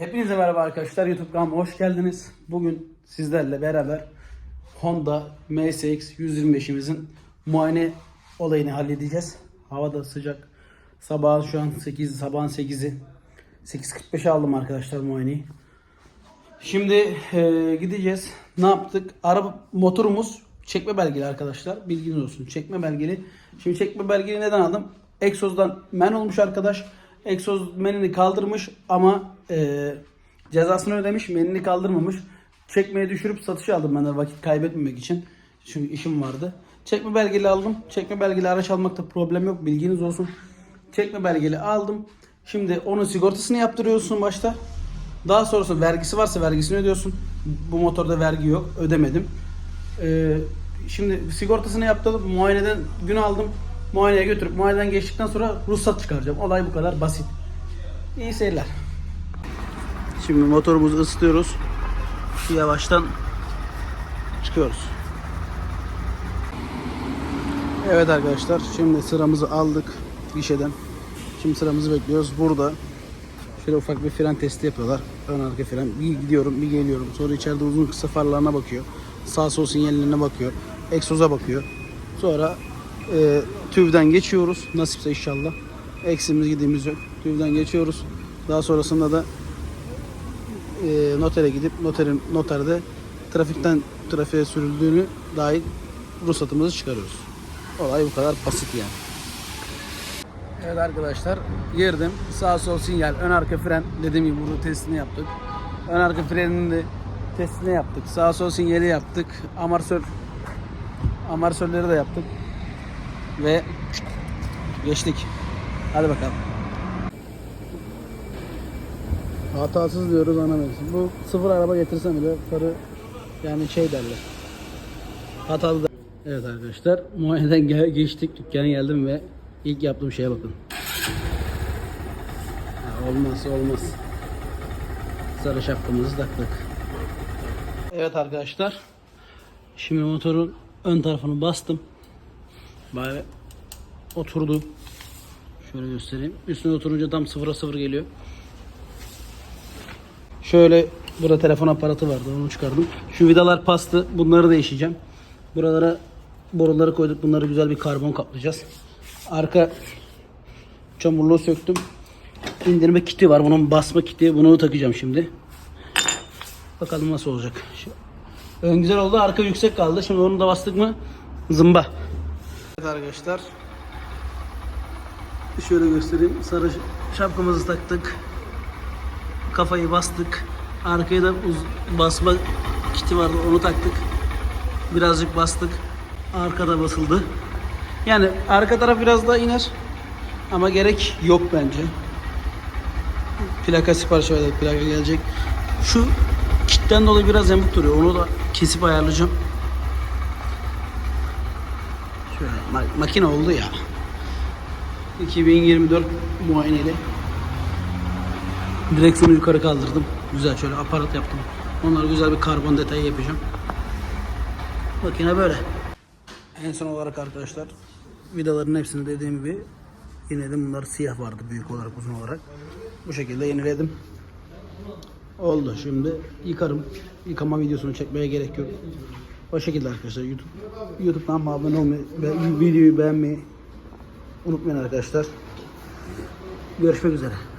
Hepinize merhaba arkadaşlar. YouTube kanalıma hoş geldiniz. Bugün sizlerle beraber Honda MSX 125'imizin muayene olayını halledeceğiz. Hava da sıcak. Sabah şu an 8, sabahın 8'i. 8.45'e aldım arkadaşlar muayeneyi. Şimdi e, gideceğiz. Ne yaptık? Araba motorumuz çekme belgeli arkadaşlar. Bilginiz olsun. Çekme belgeli. Şimdi çekme belgeli neden aldım? Egzozdan men olmuş arkadaş. Egzoz menini kaldırmış ama e, cezasını ödemiş. Menini kaldırmamış. Çekmeye düşürüp satışa aldım ben de vakit kaybetmemek için. Çünkü işim vardı. Çekme belgeli aldım. Çekme belgeli araç almakta problem yok. Bilginiz olsun. Çekme belgeli aldım. Şimdi onun sigortasını yaptırıyorsun başta. Daha sonrasında vergisi varsa vergisini ödüyorsun. Bu motorda vergi yok. Ödemedim. Ee, şimdi sigortasını yaptırdım. Muayeneden gün aldım. Muayeneye götürüp muayeneden geçtikten sonra ruhsat çıkaracağım. Olay bu kadar basit. İyi seyirler. Şimdi motorumuzu ısıtıyoruz. Yavaştan çıkıyoruz. Evet arkadaşlar şimdi sıramızı aldık gişeden. Şimdi sıramızı bekliyoruz. Burada şöyle ufak bir fren testi yapıyorlar. Ön arka fren. Bir gidiyorum bir geliyorum. Sonra içeride uzun kısa farlarına bakıyor. Sağ sol sinyallerine bakıyor. Egzoza bakıyor. Sonra e, TÜV'den geçiyoruz. Nasipse inşallah. Eksimiz gidimiz yok. TÜV'den geçiyoruz. Daha sonrasında da e, notere gidip noterin noterde trafikten trafiğe sürüldüğünü dair ruhsatımızı çıkarıyoruz. Olay bu kadar basit yani. Evet arkadaşlar girdim. Sağ sol sinyal, ön arka fren dediğim gibi burada testini yaptık. Ön arka frenin de testini yaptık. Sağ sol sinyali yaptık. Amortisör amortisörleri de yaptık. Ve geçtik. Hadi bakalım. Hatasız diyoruz ana mevsim. Bu sıfır araba getirsem bile farı yani şey derler. Hatalı da. Evet arkadaşlar muayeneden gel- geçtik dükkana geldim ve ilk yaptığım şeye bakın. Ya olmaz olmaz. Sarı şapkamızı taktık. Evet arkadaşlar. Şimdi motorun ön tarafını bastım. Böyle oturdu. Şöyle göstereyim. Üstüne oturunca tam sıfıra sıfır geliyor. Şöyle burada telefon aparatı vardı onu çıkardım. Şu vidalar pastı. Bunları değişeceğim. Buralara boruları koyduk. Bunları güzel bir karbon kaplayacağız. Arka çamurluğu söktüm. İndirme kiti var. Bunun basma kiti. Bunu takacağım şimdi. Bakalım nasıl olacak. Ön güzel oldu. Arka yüksek kaldı. Şimdi onu da bastık mı zımba. Evet arkadaşlar. Şöyle göstereyim. Sarı şapkamızı taktık. Kafayı bastık. Arkaya da basma kiti vardı. Onu taktık. Birazcık bastık. Arkada basıldı. Yani arka taraf biraz daha iner. Ama gerek yok bence. Plaka sipariş verdik. Plaka gelecek. Şu kitten dolayı biraz yamuk duruyor. Onu da kesip ayarlayacağım. Şöyle ma- makine oldu ya. 2024 muayeneli. Direksiyonu yukarı kaldırdım. Güzel şöyle aparat yaptım. Onlara güzel bir karbon detayı yapacağım. Makine böyle. En son olarak arkadaşlar vidaların hepsini dediğim gibi yeniledim. Bunlar siyah vardı büyük olarak uzun olarak. Bu şekilde yeniledim. Oldu şimdi yıkarım. Yıkama videosunu çekmeye gerek yok. O şekilde arkadaşlar YouTube YouTube'dan abone olmayı ve videoyu beğenmeyi unutmayın arkadaşlar. Görüşmek üzere.